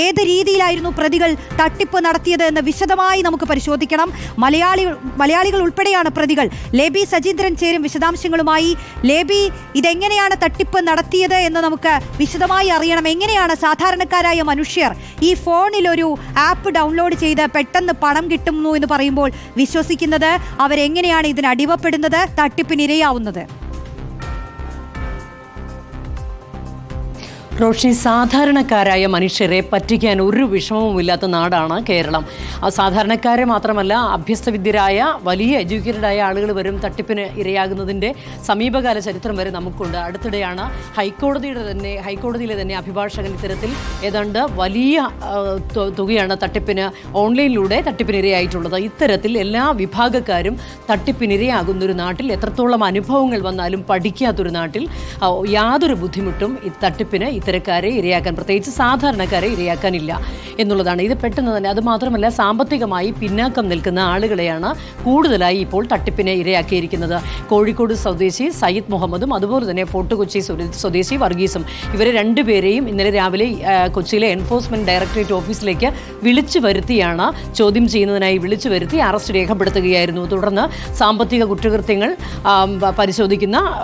ഏത് രീതിയിലായിരുന്നു പ്രതികൾ തട്ടിപ്പ് നടത്തിയത് എന്ന് വിശദമായി നമുക്ക് പരിശോധിക്കണം. മലയാളി മലയാളികൾ ഉൾപ്പെടെയാണ് പ്രതികൾ. ലേബി സജീന്ദ്രൻ ചേരും വിശദാംശങ്ങളുമായി. ലേബി ഇതെങ്ങനെയാണ് തട്ടിപ്പ് നടത്തിയത് എന്ന് നമുക്ക് വിശദമായി അറിയണം. എങ്ങനെയാണ് സാധാരണക്കാരായ മനുഷ്യർ ഈ ഫോണിൽ ഒരു ആപ്പ് ഡൗൺലോഡ് ചെയ്ത് പെട്ടെന്ന് പണം കിട്ടുന്നു എന്ന് പറയുമ്പോൾ വിശ്വസിക്കുന്നത്? അവരെങ്ങനെയാണ് ഇതിന് അടിവപ്പെടുന്നത് തട്ടിപ്പിനിരയാവുന്നത്? റോഷി സാധാരണക്കാരായ മനുഷ്യരെ പറ്റിക്കാൻ ഒരു വിഷമവുമില്ലാത്ത നാടാണ് കേരളം. സാധാരണക്കാരെ മാത്രമല്ല അഭ്യസ്തവിദ്യരായ വലിയ എഡ്യൂക്കേറ്റഡായ ആളുകൾ വരും തട്ടിപ്പിന് ഇരയാകുന്നതിന്റെ സമീപകാല ചരിത്രം വരെ നമുക്കുണ്ട്. അടുത്തിടെയാണ് ഹൈക്കോടതിയുടെ തന്നെ ഹൈക്കോടതിയിലെ തന്നെ അഭിഭാഷകൻ ഇത്തരത്തിൽ ഏതാണ്ട് വലിയ തുകയാണ് തട്ടിപ്പിന് ഓൺലൈനിലൂടെ തട്ടിപ്പിന് ഇരയായിട്ടുള്ളത്. ഇത്തരത്തിൽ എല്ലാ വിഭാഗക്കാരും തട്ടിപ്പിനിരയാകുന്ന ഒരു നാട്ടിൽ എത്രത്തോളം അനുഭവങ്ങൾ വന്നാലും പഠിക്കാത്തൊരു നാട്ടിൽ യാതൊരു ബുദ്ധിമുട്ടും ഈ തട്ടിപ്പിന് ഇത്തരക്കാരെ ഇരയാക്കാൻ പ്രത്യേകിച്ച് സാധാരണക്കാരെ ഇരയാക്കാനില്ല എന്നുള്ളതാണ്. ഇത് പെട്ടെന്ന് തന്നെ അതുമാത്രമല്ല സാമ്പത്തികമായി പിന്നാക്കം നിൽക്കുന്ന ആളുകളെയാണ് കൂടുതലായി ഇപ്പോൾ തട്ടിപ്പിനെ ഇരയാക്കിയിരിക്കുന്നത്. കോഴിക്കോട് സ്വദേശി സയ്യിദ് മുഹമ്മദും അതുപോലെ തന്നെ ഫോർട്ട് കൊച്ചി സ്വദേ- സ്വദേശി വർഗീസും. ഇവരെ രണ്ടുപേരെയും ഇന്നലെ രാവിലെ കൊച്ചിയിലെ എൻഫോഴ്സ്മെന്റ് ഡയറക്ടറേറ്റ് ഓഫീസിലേക്ക് വിളിച്ചു വരുത്തിയാണ്. ചോദ്യം ചെയ്യുന്നതിനായി വിളിച്ചു വരുത്തി അറസ്റ്റ് രേഖപ്പെടുത്തുകയായിരുന്നു. തുടർന്ന് സാമ്പത്തിക കുറ്റകൃത്യങ്ങൾ പരിശോധിക്കുന്ന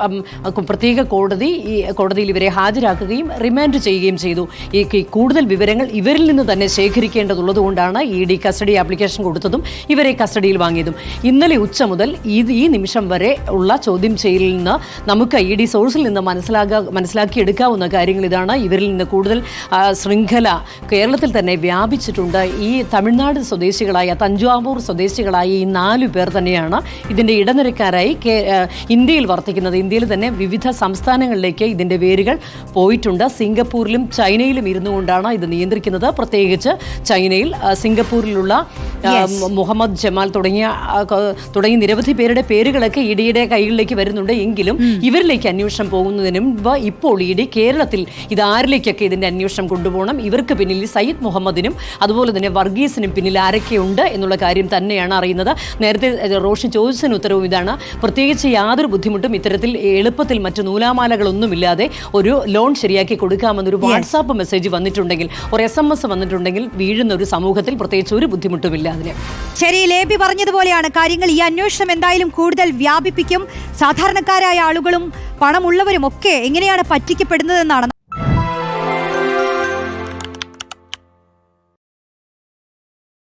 പ്രത്യേക കോടതി ഈ കോടതിയിൽ ഇവരെ ഹാജരാക്കുകയും റിമാൻഡ് ചെയ്യുകയും ചെയ്തു. ഈ ഈ കൂടുതൽ വിവരങ്ങൾ ഇവരിൽ നിന്ന് തന്നെ ശേഖരിക്കേണ്ടതുള്ളത് കൊണ്ടാണ് ഇ ഡി കസ്റ്റഡി ആപ്ലിക്കേഷൻ കൊടുത്തതും ഇവരെ കസ്റ്റഡിയിൽ വാങ്ങിയതും. ഇന്നലെ ഉച്ച മുതൽ ഇത് ഈ നിമിഷം വരെ ഉള്ള ചോദ്യം ചെയ്യലിൽ നിന്ന് നമുക്ക് ഇ ഡി സോഴ്സിൽ നിന്ന് മനസ്സിലാകാ മനസ്സിലാക്കിയെടുക്കാവുന്ന കാര്യങ്ങൾ ഇതാണ്. ഇവരിൽ നിന്ന് കൂടുതൽ ശൃംഖല കേരളത്തിൽ തന്നെ വ്യാപിച്ചിട്ടുണ്ട്. ഈ തമിഴ്നാട് സ്വദേശികളായ തഞ്ചാവൂർ സ്വദേശികളായ ഈ നാലു പേർ തന്നെയാണ് ഇതിന്റെ ഇടനിരക്കാരായി ഇന്ത്യയിൽ വർത്തിക്കുന്നത്. ഇന്ത്യയിൽ തന്നെ വിവിധ സംസ്ഥാനങ്ങളിലേക്ക് ഇതിന്റെ വേരുകൾ പോയിട്ടുണ്ട്. സിംഗപ്പൂരിലും ചൈനയിലും ഇരുന്നു കൊണ്ടാണ് ഇത് നിയന്ത്രിക്കുന്നത്. പ്രത്യേകിച്ച് ചൈനയിൽ സിംഗപ്പൂരിലുള്ള മുഹമ്മദ് ജമാൽ തുടങ്ങിയ തുടങ്ങി തുടങ്ങിയ നിരവധി പേരുടെ പേരുകളൊക്കെ ഇഡിയുടെ കൈകളിലേക്ക് വരുന്നുണ്ട്. എങ്കിലും ഇവരിലേക്ക് അന്വേഷണം പോകുന്നതിന് മുമ്പ് ഇപ്പോൾ ഇഡി കേരളത്തിൽ ഇത് ആരിലേക്കൊക്കെ ഇതിന്റെ അന്വേഷണം കൊണ്ടുപോകണം? ഇവർക്ക് പിന്നിൽ സയ്യിദ് മുഹമ്മദിനും അതുപോലെ തന്നെ വർഗീസിനും പിന്നിൽ ആരൊക്കെയുണ്ട് എന്നുള്ള കാര്യം തന്നെയാണ് അറിയുന്നത്. നേരത്തെ റോഷി ചോദിച്ചതിന് ഉത്തരവും ഇതാണ്. പ്രത്യേകിച്ച് യാതൊരു ബുദ്ധിമുട്ടും ഇത്തരത്തിൽ എളുപ്പത്തിൽ മറ്റു നൂലാമാലകളൊന്നുമില്ലാതെ ഒരു ലോൺ ശരിയാക്കി കൊടുക്കാമെന്നൊരു വാട്സാപ്പ് മെസ്സേജ് വന്നിട്ടുണ്ടെങ്കിൽ ഒരു എസ് എം എസ് വന്നിട്ടുണ്ടെങ്കിൽ വീഴുന്ന ഒരു സമൂഹത്തിൽ പ്രത്യേകിച്ച് ഒരു ബുദ്ധിമുട്ടുമില്ല അതിന്. ശരി ലേബി പറഞ്ഞതുപോലെയാണ്. കാര്യങ്ങൾ ഈ അന്വേഷണം എന്തായാലും കൂടുതൽ വ്യാപിപ്പിക്കും. സാധാരണക്കാരായ ആളുകളും പണമുള്ളവരും ഒക്കെ എങ്ങനെയാണ് പറ്റിക്കപ്പെടുന്നതെന്നാണ്